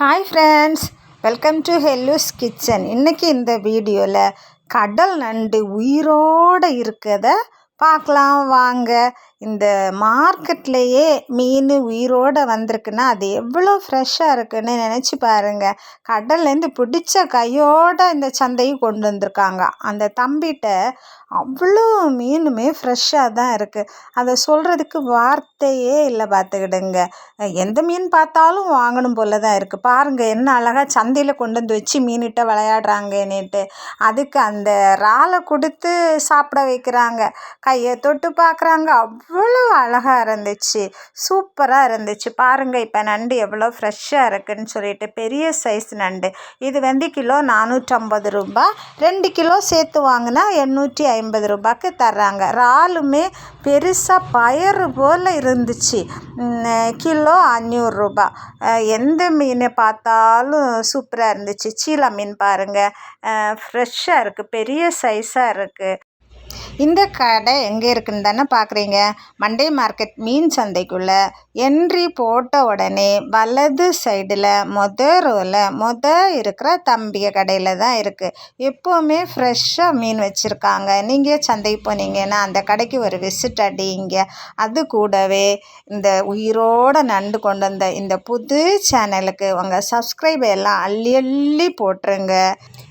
Hi friends welcome to ஹெல்லூஸ் kitchen இன்றைக்கி இந்த வீடியோவில் கடல் நண்டு உயிரோடு இருக்கிறத பார்க்கலாம். வாங்க இந்த மார்க்கெட்லேயே மீன் உயிரோடு வந்திருக்குன்னா அது எவ்வளோ ஃப்ரெஷ்ஷாக இருக்குன்னு நினச்சி பாருங்கள் கடல்லேருந்து பிடிச்ச கையோடு இந்த சந்தையும் கொண்டு வந்திருக்காங்க. அந்த தம்பிகிட்ட அவ்வளோ மீனுமே ஃப்ரெஷ்ஷாக தான் இருக்குது அதை சொல்கிறதுக்கு வார்த்தையே இல்லை பார்த்துக்கிடுங்க எந்த மீன் பார்த்தாலும் வாங்கணும் போல தான் இருக்குது பாருங்கள் என்ன அழகாக சந்தையில் கொண்டு வந்து வச்சு மீன்கிட்ட விளையாடுறாங்கன்னுட்டு. அதுக்கு அந்த இறாலை கொடுத்து சாப்பிட வைக்கிறாங்க. கையை தொட்டு பார்க்குறாங்க. அவ்வளோ அழகாக இருந்துச்சு. சூப்பராக இருந்துச்சு. பாருங்கள் இப்போ நண்டு எவ்வளோ ஃப்ரெஷ்ஷாக இருக்குதுன்னு சொல்லிட்டு பெரிய சைஸ் நண்டு. இது வந்து கிலோ நானூற்றம்பது ரூபா. ரெண்டு கிலோ சேர்த்து வாங்கினா எண்ணூற்றி ஐம்பது ரூபாய்க்கு தர்றாங்க. இறாலுமே பெருசாக பயறு போல் இருந்துச்சு. கிலோ அஞ்சூறுரூபா எந்த மீன் பார்த்தாலும் சூப்பராக இருந்துச்சு. சீலா மீன் பாருங்கள் ஃப்ரெஷ்ஷாக இருக்குது பெரிய சைஸாக இருக்குது இந்த கடை எங்கே இருக்குன்னு தானே பார்க்குறீங்க மண்டே மார்க்கெட் மீன் சந்தைக்குள்ளே என்ட்ரி போட்ட உடனே வலது சைடில் மொத ரோவில் மொத இருக்கிற தம்பிய கடையில் தான் இருக்குது எப்போவுமே ஃப்ரெஷ்ஷாக மீன் வச்சுருக்காங்க. நீங்கள் சந்தைக்கு போனீங்கன்னா அந்த கடைக்கு ஒரு விசிட் அடிங்க. அது கூடவே இந்த உயிரோட நண்டு கொண்டு வந்த இந்த புது சேனலுக்கு உங்கள் சப்ஸ்கிரைப் எல்லாம் அள்ளி அள்ளி போட்டுருங்க.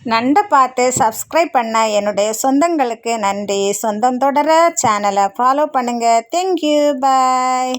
நண்டை பார்த்து சப்ஸ்கிரைப் பண்ண என்னுடைய சொந்தங்களுக்கு நன்றி. சொந்தம் தொடர சேனலை ஃபாலோ பண்ணுங்கள் தேங்க்யூ பாய்